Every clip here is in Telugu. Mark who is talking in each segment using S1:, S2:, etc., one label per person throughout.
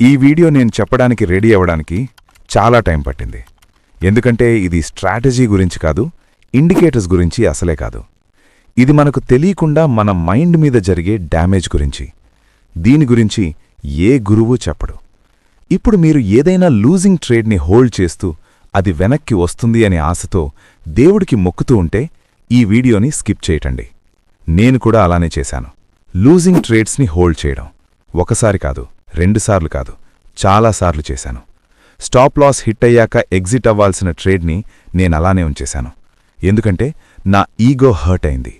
S1: ఈ వీడియో నేను చెప్పడానికి రెడీ అవ్వడానికి చాలా టైం పట్టింది. ఎందుకంటే ఇది స్ట్రాటజీ గురించి కాదు ఇండికేటర్స్ గురించి అసలే కాదు. ఇది మనకు తెలియకుండా మన మైండ్ మీద జరిగే డ్యామేజ్ గురించి. దీని గురించి ఏ గురువు చెప్పడు. ఇప్పుడు మీరు ఏదైనా లూజింగ్ ట్రేడ్ని హోల్డ్ చేస్తూ అది వెనక్కి వస్తుంది అనే ఆశతో దేవుడికి మొక్కుతూ ఉంటే ఈ వీడియోని స్కిప్ చేయటండి. నేను కూడా అలానే చేశాను. లూజింగ్ ట్రేడ్స్ని హోల్డ్ చేయడం. ఒకసారి కాదు రెండుసార్లు కాదు చాలాసార్లు చేశాను. స్టాప్ లాస్ హిట్ అయ్యాక ఎగ్జిట్ అవ్వాల్సిన ట్రేడ్ని నేనలానే ఉంచేశాను. ఎందుకంటే నా ఈగో హర్ట్ అయింది.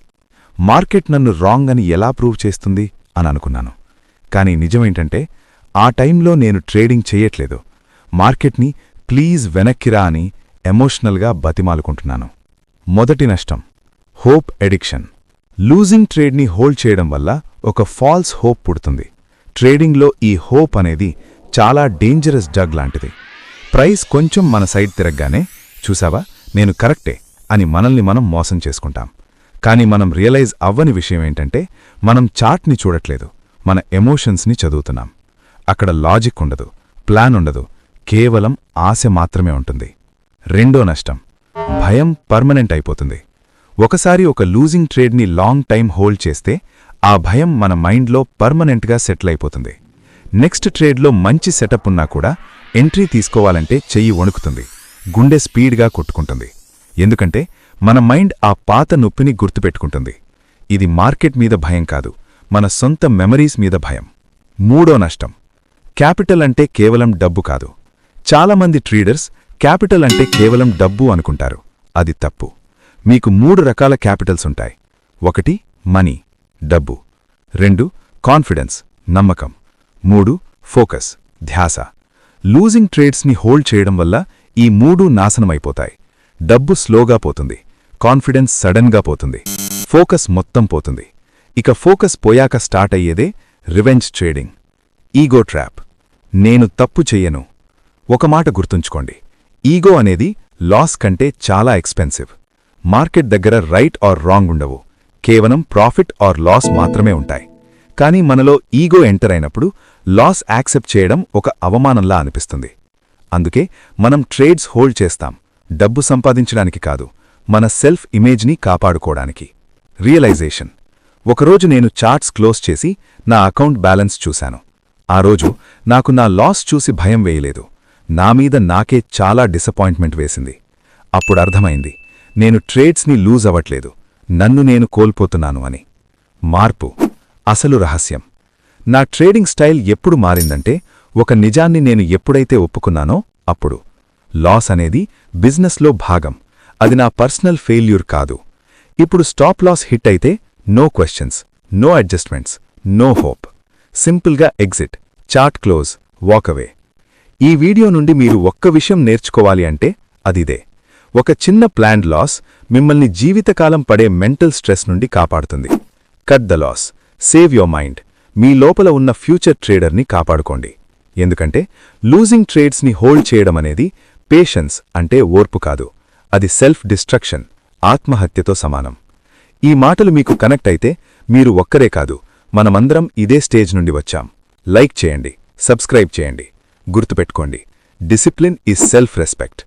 S1: మార్కెట్ నన్ను రాంగ్ అని ఎలా ప్రూవ్ చేస్తుంది అని అనుకున్నాను. కానీ నిజమేంటంటే ఆ టైంలో నేను ట్రేడింగ్ చెయ్యట్లేదు మార్కెట్ని ప్లీజ్ వెనక్కిరా అని ఎమోషనల్గా బతిమాలుకుంటున్నాను. మొదటి నష్టం హోప్ ఎడిక్షన్. లూజింగ్ ట్రేడ్ని హోల్డ్ చేయడం వల్ల ఒక ఫాల్స్ హోప్ పుడుతుంది. ట్రేడింగ్లో ఈ హోప్ అనేది చాలా డేంజరస్ డగ్ లాంటిది. ప్రైస్ కొంచెం మన సైడ్ తిరగగానే చూసావా? నేను కరెక్టే అని మనల్ని మనం మోసం చేసుకుంటాం. కానీ మనం రియలైజ్ అవ్వని విషయం ఏంటంటే మనం చార్ట్ని చూడట్లేదు. మన ఎమోషన్స్ని చదువుతున్నాం. అక్కడ లాజిక్ ఉండదు ప్లాన్ ఉండదు కేవలం ఆశ మాత్రమే ఉంటుంది. రెండో నష్టం భయం పర్మనెంట్ అయిపోతుంది. ఒకసారి ఒక లూజింగ్ ట్రేడ్ని లాంగ్ టైం హోల్డ్ చేస్తే ఆ భయం మన మైండ్లో పర్మనెంట్గా సెటిల్ అయిపోతుంది. నెక్స్ట్ ట్రేడ్లో మంచి సెటప్ ఉన్నా కూడా ఎంట్రీ తీసుకోవాలంటే చెయ్యి వణుకుతుంది. గుండె స్పీడ్గా కొట్టుకుంటుంది. ఎందుకంటే మన మైండ్ ఆ పాత నొప్పిని గుర్తుపెట్టుకుంటుంది. ఇది మార్కెట్ మీద భయం కాదు మన సొంత మెమరీస్ మీద భయం. మూడో నష్టం. క్యాపిటల్ అంటే కేవలం డబ్బు కాదు. చాలామంది ట్రీడర్స్ క్యాపిటల్ అంటే కేవలం డబ్బు అనుకుంటారు. అది తప్పు. మీకు మూడు రకాల క్యాపిటల్స్ ఉంటాయి. ఒకటి మనీ. డబ్బు. రెండు కాన్ఫిడెన్స్ నమ్మకం. మూడు ఫోకస్ ధ్యాస. లూజింగ్ ట్రేడ్స్ని హోల్డ్ చేయడం వల్ల ఈ మూడు నాశనమైపోతాయి. డబ్బు స్లోగా పోతుంది. కాన్ఫిడెన్స్ సడన్గా పోతుంది. ఫోకస్ మొత్తం పోతుంది. ఇక ఫోకస్ పోయాక స్టార్ట్ అయ్యేదే రివెంజ్ ట్రేడింగ్ ఈగో ట్రాప్ నేను తప్పు చెయ్యను. ఒక మాట గుర్తుంచుకోండి. ఈగో అనేది లాస్ కంటే చాలా ఎక్స్పెన్సివ్ మార్కెట్ దగ్గర రైట్ ఆర్ రాంగ్ ఉండవు. కేవలం ప్రాఫిట్ ఆర్ లాస్ మాత్రమే ఉంటాయి. కానీ మనలో ఈగో ఎంటర్ అయినప్పుడు లాస్ యాక్సెప్ట్ చేయడం ఒక అవమానంలా అనిపిస్తుంది. అందుకే మనం ట్రేడ్స్ హోల్డ్ చేస్తాం. డబ్బు సంపాదించడానికి కాదు మన సెల్ఫ్ ఇమేజ్ని కాపాడుకోవడానికి. రియలైజేషన్. ఒకరోజు నేను చార్ట్స్ క్లోజ్ చేసి నా అకౌంట్ బ్యాలెన్స్ చూశాను. ఆ రోజు నాకు నా లాస్ చూసి భయం వేయలేదు. నా మీద నాకే చాలా డిసప్పాయింట్మెంట్ వేసింది. అప్పుడు అర్థమైంది నేను ట్రేడ్స్ని లూజ్ అవ్వట్లేదు. నన్ను నేను కోల్పోతున్నాను అని. మార్పు. అసలు రహస్యం. నా ట్రేడింగ్ స్టైల్ ఎప్పుడు మారిందంటే ఒక నిజాన్ని నేను ఎప్పుడైతే ఒప్పుకున్నానో అప్పుడు. లాస్ అనేది బిజినెస్లో భాగం. అది నా పర్సనల్ ఫెయిల్యూర్ కాదు. ఇప్పుడు స్టాప్ లాస్ హిట్ అయితే no questions no adjustments no hope. సింపుల్గా exit chart close walk away. ఈ వీడియో నుండి మీరు ఒక్క విషయం నేర్చుకోవాలి అంటే అదిదే. ఒక చిన్న ప్లాండ్ లాస్ మిమ్మల్ని జీవితకాలం పడే మెంటల్ స్ట్రెస్ నుండి కాపాడుతుంది. Cut the loss save your mind మీ లోపల ఉన్న ఫ్యూచర్ ట్రేడర్ని కాపాడుకోండి. ఎందుకంటే లూజింగ్ ట్రేడ్స్ని హోల్డ్ చేయడం అనేది పేషెన్స్ అంటే ఓర్పు కాదు. అది సెల్ఫ్ డిస్ట్రక్షన్ ఆత్మహత్యతో సమానం. ఈ మాటలు మీకు కనెక్ట్ అయితే మీరు ఒక్కరే కాదు. మనమందరం ఇదే స్టేజ్ నుండి వచ్చాం. లైక్ చేయండి. సబ్స్క్రైబ్ చేయండి. గుర్తుపెట్టుకోండి. Discipline is self respect